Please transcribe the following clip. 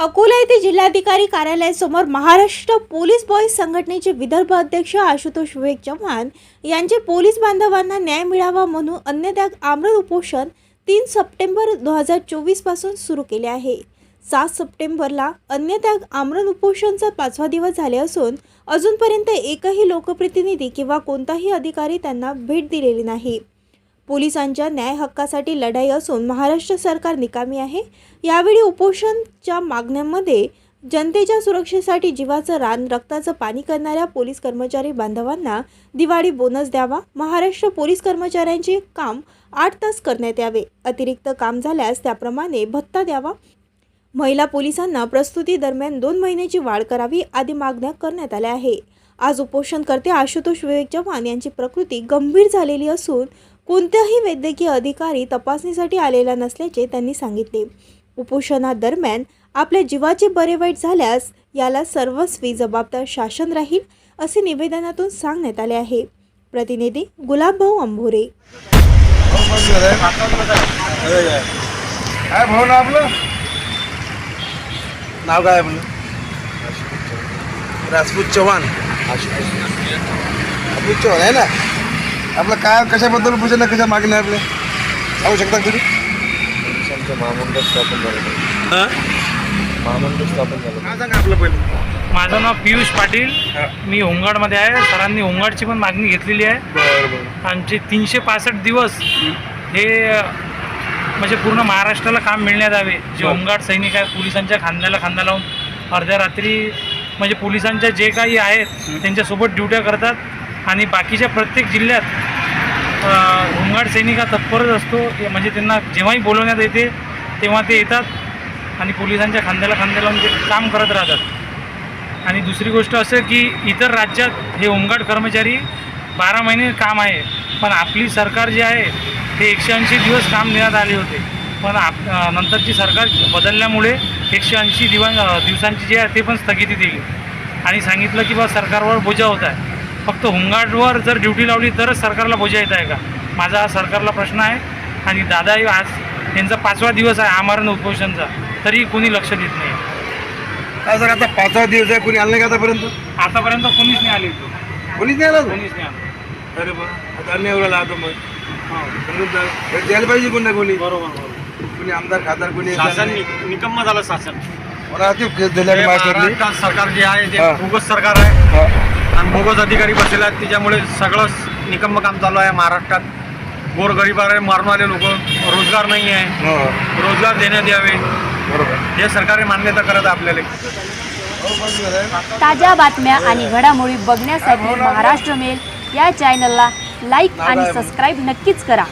अकोला येथे जिल्हाधिकारी कार्यालयासमोर महाराष्ट्र पोलीस बॉईज संघटनेचे विदर्भ अध्यक्ष आशुतोष विवेक चव्हाण यांचे पोलीस बांधवांना न्याय मिळावा म्हणून अन्नत्याग आमरण उपोषण तीन सप्टेंबर दोन हजार चोवीसपासून सुरू केले आहे. सात सप्टेंबरला अन्नत्याग आमरण उपोषणचा पाचवा दिवस झाले असून अजूनपर्यंत एकही लोकप्रतिनिधी किंवा कोणताही अधिकारी त्यांना भेट दिलेली नाही. पोलिसांच्या न्याय हक्कासाठी लढाई असून महाराष्ट्र सरकार निकामी आहे. यावेळी उपोषणच्या मागण्यांमध्ये जनतेच्या सुरक्षेसाठी जीवाचं रान रक्ताचं पाणी करणाऱ्या पोलीस कर्मचारी बांधवांना दिवाळी बोनस द्यावा. महाराष्ट्र पोलीस कर्मचाऱ्यांचे काम आठ तास करण्यात यावे. अतिरिक्त काम झाल्यास त्याप्रमाणे भत्ता द्यावा. महिला पोलिसांना प्रस्तुती दरम्यान दोन महिन्याची वाढ करावी आदी मागण्या करण्यात आल्या आहे. आज उपोषणकर्ते आशुतोष विवेक चव्हाण यांची प्रकृती गंभीर झालेली असून कोणत्याही वैद्यकीय अधिकारी तपासणीसाठी आलेला नसल्याचे त्यांनी सांगितले. उपोषणादरम्यान आपल्या जीवाचे बरे वाईट झाल्यास याला सर्वस्वी जबाबदार शासन राहील असे निवेदनातून सांगण्यात आले आहे. प्रतिनिधी गुलाबभाऊ अंभोरे काय भाऊ ना आपलं? नाव काय आपलं राजपूत चव्हाण. राजपूत चव्हाण आहे ना? आपलं काय कशाबद्दल पूजन कशा मागणी आहे आपल्या सांगू शकता तुम्ही? पोलिसांचं महामंडळ स्थापन झालं महामंडळ स्थापन झालं काय सांगा आपलं पहिलं. माझं नाव पियुष पाटील. मी होमगार्डमध्ये आहे. सरांनी होमगार्डची पण मागणी घेतलेली आहे. बरं बरं. आमचे तीनशे पासष्ट दिवस हे अ, म्हणजे पूर्ण महाराष्ट्राला काम मिळण्यात यावे जे बरं. होमगार्ड सैनिक आहेत पोलिसांच्या खांद्याला खांदा लावून अर्ध्या रात्री म्हणजे पोलिसांच्या जे काही आहेत त्यांच्यासोबत ड्युट्या करतात. आणि बाकीच्या प्रत्येक जिल्ह्यात अ, होमगार्ड सैनिक हा तत्परच असतो. म्हणजे त्यांना जेव्हाही बोलवण्यात येते तेव्हा ते येतात आणि पोलिसांच्या खांद्याला खांद्याला म्हणजे काम करत राहतात. आणि दुसरी गोष्ट असं की इतर राज्यात हे होमगार्ड कर्मचारी बारा महिने काम आहे पण आपली सरकार जे आहे ते एकशे ऐंशी दिवस काम देण्यात आले होते. पण आप नंतरची सरकार बदलल्यामुळे एकशे ऐंशी दिवा दिवसांची जी आहे ते पण स्थगिती दिली. आणि सांगितलं की बा सरकारवर बोजा होत आहे. फक्त होमगार्डवर जर ड्युटी लावली तरच सरकारला बोजा येत आहे का? माझा हा सरकारला प्रश्न आहे आणि दादाही आज त्यांचा पाचवा दिवस आहे आमरण उपोषणचा. तरी कोणी लक्ष देत नाही. काय सर आता पाचवा दिवस आहे. कोणी आलं नाही का आतापर्यंत? आतापर्यंत कोणीच नाही आले इथं. कोणीच नाही आलं? कोणीच नाही आलं. अरे बा आता अन्य एवढा लावतो मग. हो. समजून जा. हे द्यायला पाहिजे कोणी ना कोणी. बरोबर बरोबर. कोणी आमदार खासदार कोणी शासन नि- निकम्म झालं शासन. मला केस हे सरकार जे आहे हा. ते बोगस सरकार आहे. हा. आणि बोगस अधिकारी बसलेले आहेत. त्याच्यामुळे सगळं निकम्म काम चालू आहे महाराष्ट्रात. गोरगरीबारे मारून आले लोक रोजगार नाही आहे. हो, रोजगार देण्यात यावे. बरोबर. हे सरकारने मान्यता करत आहे आपल्याला. ताज्या बातम्या आणि घडामोडी बघण्यासाठी महाराष्ट्र मेल या चॅनलला लाईक आणि सबस्क्राईब नक्कीच करा.